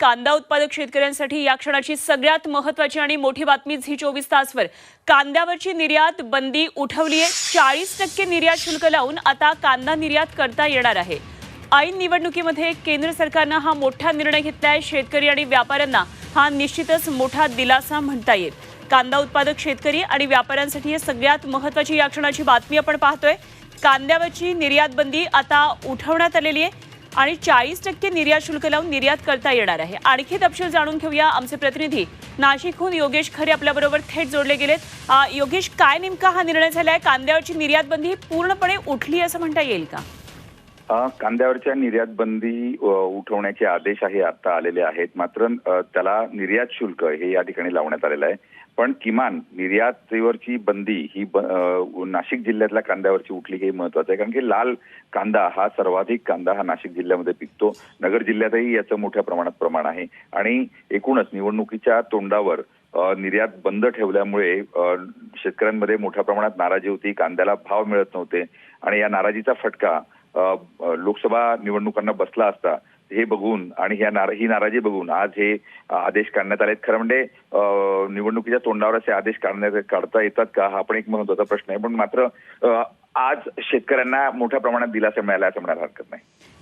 कांदा उत्पादक शेतकऱ्यांसाठी या क्षणाची सगळ्यात महत्वाची आणि मोठी बातमी झी चोवीस तासवर. कांद्यावरची निर्यात बंदी उठवली आहे चाळीस टक्के निर्यात शुल्क लावून आता कांदा निर्यात करता येणार आहे. ऐन निवडणुकीमध्ये केंद्र सरकारनं हा मोठा निर्णय घेतलाय. शेतकरी आणि व्यापाऱ्यांना हा निश्चितच मोठा दिलासा म्हणता येईल. कांदा उत्पादक शेतकरी आणि व्यापाऱ्यांसाठी हे सगळ्यात महत्वाची या क्षणाची बातमी आपण पाहतोय. कांद्यावरची निर्यात बंदी आता उठवण्यात आलेली आहे आणि चाळीस टक्के निर्यात शुल्क लावून निर्यात करता येणार आहे. आणखी तपशील जाणून घेऊया आमचे प्रतिनिधी नाशिकहून योगेश खरे आपल्याबरोबर थेट जोडले गेलेत. योगेश काय नेमका हा निर्णय झालाय? कांद्यावरची निर्यात बंदी ही पूर्णपणे उठली असं म्हणता येईल का? कांद्यावरच्या निर्यात बंदी उठवण्याचे आदेश आहे आता आलेले आहेत. मात्र त्याला निर्यात शुल्क हे या ठिकाणी लावण्यात आलेलं आहे. पण किमान निर्यातीवरची बंदी ही ब- नाशिक जिल्ह्यातल्या कांद्यावरची उठली हे महत्वाचं आहे. कारण की लाल कांदा हा सर्वाधिक कांदा हा नाशिक जिल्ह्यामध्ये पिकतो. नगर जिल्ह्यातही याचं मोठ्या प्रमाणात प्रमाण आहे. आणि एकूणच निवडणुकीच्या तोंडावर निर्यात बंद ठेवल्यामुळे शेतकऱ्यांमध्ये मोठ्या प्रमाणात नाराजी होती. कांद्याला भाव मिळत नव्हते. आणि या नाराजीचा फटका लोकसभा निवडणुकांना बसला असता हे बघून आणि ह्या नारा ही नाराजी बघून आज हे आदेश काढण्यात आले खरं म्हणजे निवडणुकीच्या तोंडावर असे आदेश काढण्यात काढता येतात का? हा पण एक महत्त्वाचा प्रश्न आहे. पण मात्र आज शेतकऱ्यांना मोठ्या प्रमाणात दिलासा मिळाला असं म्हणायला हरकत नाही.